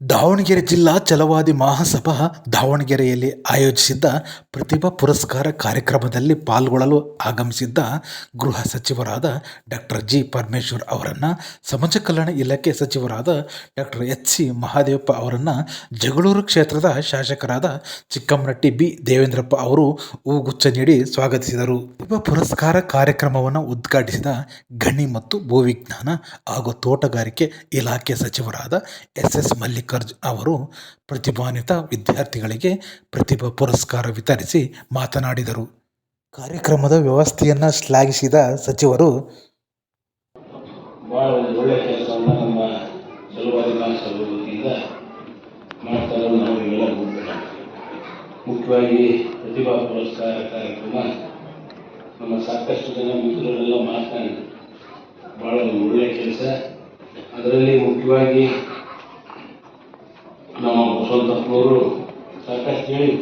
ದಾವಣಗೆರೆ ಜಿಲ್ಲಾ ಛಲವಾದಿ ಮಹಾಸಭಾ ದಾವಣಗೆರೆಯಲ್ಲಿ ಆಯೋಜಿಸಿದ್ದ ಪ್ರತಿಭಾ ಪುರಸ್ಕಾರ ಕಾರ್ಯಕ್ರಮದಲ್ಲಿ ಪಾಲ್ಗೊಳ್ಳಲು ಆಗಮಿಸಿದ್ದ ಗೃಹ ಸಚಿವರಾದ ಡಾಕ್ಟರ್ ಜಿ ಪರಮೇಶ್ವರ್ ಅವರನ್ನು, ಸಮಾಜ ಕಲ್ಯಾಣ ಇಲಾಖೆ ಸಚಿವರಾದ ಡಾಕ್ಟರ್ ಎಚ್ ಸಿ ಮಹಾದೇವಪ್ಪ ಅವರನ್ನು, ಜಗಳೂರು ಕ್ಷೇತ್ರದ ಶಾಸಕರಾದ ಚಿಕ್ಕಮ್ಮನಟ್ಟಿ ಬಿ ದೇವೇಂದ್ರಪ್ಪ ಅವರು ಹೂಗುಚ್ಛ ನೀಡಿ ಸ್ವಾಗತಿಸಿದರು. ಪ್ರತಿಭಾ ಪುರಸ್ಕಾರ ಕಾರ್ಯಕ್ರಮವನ್ನು ಉದ್ಘಾಟಿಸಿದ ಗಣಿ ಮತ್ತು ಭೂವಿಜ್ಞಾನ ಹಾಗೂ ತೋಟಗಾರಿಕೆ ಇಲಾಖೆ ಸಚಿವರಾದ ಎಸ್ ಎಸ್ ಮಲ್ಲಿಕಾರ್ಜುನ್ ಅವರು ಪ್ರತಿಭಾನ್ವಿತ ವಿದ್ಯಾರ್ಥಿಗಳಿಗೆ ಪ್ರತಿಭಾ ಪುರಸ್ಕಾರ ವಿತರಿಸಿ ಮಾತನಾಡಿದರು. ಕಾರ್ಯಕ್ರಮದ ವ್ಯವಸ್ಥೆಯನ್ನು ಶ್ಲಾಘಿಸಿದ ಸಚಿವರು ಕೆಲಸವನ್ನು ನಮ್ಮ ಮುಖ್ಯವಾಗಿ ಪ್ರತಿಭಾ ಪುರಸ್ಕಾರ ಕಾರ್ಯಕ್ರಮ ನಮ್ಮ ಸಾಕಷ್ಟು ಜನ ಮಿತ್ರರೆಲ್ಲ ಮಾತನಾಡಿ ಭಾಳ ಒಳ್ಳೆಯ ಕೆಲಸ. ಅದರಲ್ಲಿ ಮುಖ್ಯವಾಗಿ ಬಸವಂತಪ್ಪನವರು ಸಾಕಷ್ಟು ಹೇಳಿ.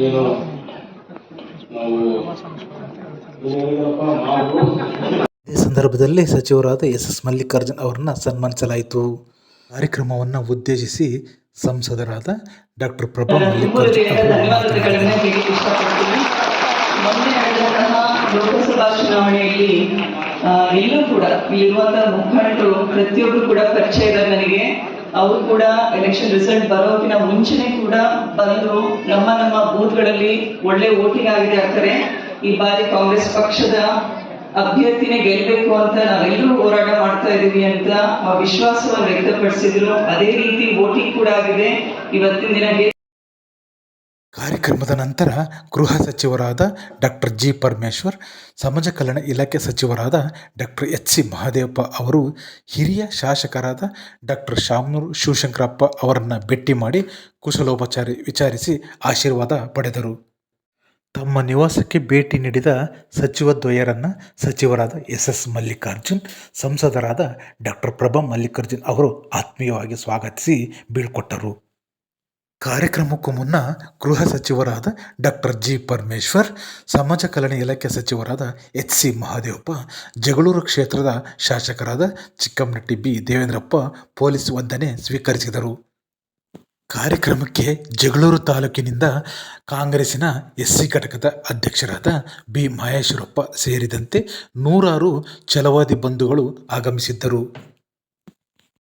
ಏನು? ನಾವು ಈ ಇದೇ ಸಂದರ್ಭದಲ್ಲಿ ಸಚಿವರಾದ ಎಸ್ ಎಸ್ ಮಲ್ಲಿಕಾರ್ಜುನ್ ಅವರನ್ನು ಸನ್ಮಾನಿಸಲಾಯಿತು. ಕಾರ್ಯಕ್ರಮವನ್ನು ಉದ್ದೇಶಿಸಿ ಸಂಸದರಾದ ಡಾಕ್ಟರ್ ಪ್ರಭಾ ಮಲ್ಲಿಕಾರ್ಜುನ್ ಲೋಕಸಭಾ ಚುನಾವಣೆಯಲ್ಲಿ ಆ, ಎಲ್ಲೂ ಕೂಡ ಇಲ್ಲಿರುವಂತಹ ಮುಖಂಡರು ಪ್ರತಿಯೊಬ್ಬರು ಕೂಡ ಪರಿಚಯ ಇದ್ದಾರೆ ನನಗೆ ಅವರು ಕೂಡ ಎಲೆಕ್ಷನ್ ರಿಸಲ್ಟ್ ಬರೋಕಿನ ಮುಂಚೆನೆ ಕೂಡ ಬಂದು ನಮ್ಮ ನಮ್ಮ ಬೂತ್ಗಳಲ್ಲಿ ಒಳ್ಳೆ ವೋಟಿಂಗ್ ಆಗಿದೆ ಅಂತಾರೆ. ಈ ಬಾರಿ ಕಾಂಗ್ರೆಸ್ ಪಕ್ಷದ ಅಭ್ಯರ್ಥಿನೇ ಗೆಲ್ಬೇಕು ಅಂತ ನಾವೆಲ್ಲರೂ ಹೋರಾಟ ಮಾಡ್ತಾ ಇದೀವಿ ಅಂತ ವಿಶ್ವಾಸವನ್ನು ವ್ಯಕ್ತಪಡಿಸಿದ್ರು. ಅದೇ ರೀತಿ ವೋಟಿಂಗ್ ಕೂಡ ಆಗಿದೆ. ಇವತ್ತಿನ ದಿನ ಕಾರ್ಯಕ್ರಮದ ನಂತರ ಗೃಹ ಸಚಿವರಾದ ಡಾಕ್ಟರ್ ಜಿ ಪರಮೇಶ್ವರ್, ಸಮಾಜ ಕಲ್ಯಾಣ ಇಲಾಖೆ ಸಚಿವರಾದ ಡಾಕ್ಟರ್ ಎಚ್ ಸಿ ಮಹಾದೇವಪ್ಪ ಅವರು, ಹಿರಿಯ ಶಾಸಕರಾದ ಡಾಕ್ಟರ್ ಶಾಮನೂರು ಶಿವಶಂಕರಪ್ಪ ಅವರನ್ನು ಭೇಟಿ ಮಾಡಿ ಕುಶಲೋಪಚಾರಿ ವಿಚಾರಿಸಿ ಆಶೀರ್ವಾದ ಪಡೆದರು. ತಮ್ಮ ನಿವಾಸಕ್ಕೆ ಭೇಟಿ ನೀಡಿದ ಸಚಿವ ದ್ವಯರನ್ನು ಸಚಿವರಾದ ಎಸ್ ಎಸ್ ಮಲ್ಲಿಕಾರ್ಜುನ್, ಸಂಸದರಾದ ಡಾಕ್ಟರ್ ಪ್ರಭಾ ಮಲ್ಲಿಕಾರ್ಜುನ್ ಅವರು ಆತ್ಮೀಯವಾಗಿ ಸ್ವಾಗತಿಸಿ ಬೀಳ್ಕೊಟ್ಟರು. ಕಾರ್ಯಕ್ರಮಕ್ಕೂ ಮುನ್ನ ಗೃಹ ಸಚಿವರಾದ ಡಾಕ್ಟರ್ ಜಿ ಪರಮೇಶ್ವರ್, ಸಮಾಜ ಕಲ್ಯಾಣ ಇಲಾಖೆ ಸಚಿವರಾದ ಎಚ್ ಸಿ ಮಹಾದೇವಪ್ಪ, ಜಗಳೂರು ಕ್ಷೇತ್ರದ ಶಾಸಕರಾದ ಚಿಕ್ಕಮ್ಮನಟ್ಟಿ ಬಿ ದೇವೇಂದ್ರಪ್ಪ ಪೊಲೀಸ್ ವಂದನೆ ಸ್ವೀಕರಿಸಿದರು. ಕಾರ್ಯಕ್ರಮಕ್ಕೆ ಜಗಳೂರು ತಾಲೂಕಿನಿಂದ ಕಾಂಗ್ರೆಸ್ಸಿನ ಎಸ್ ಸಿ ಘಟಕದ ಅಧ್ಯಕ್ಷರಾದ ಬಿ ಮಹೇಶ್ವರಪ್ಪ ಸೇರಿದಂತೆ ನೂರಾರು ಛಲವಾದಿ ಬಂಧುಗಳು ಆಗಮಿಸಿದ್ದರು.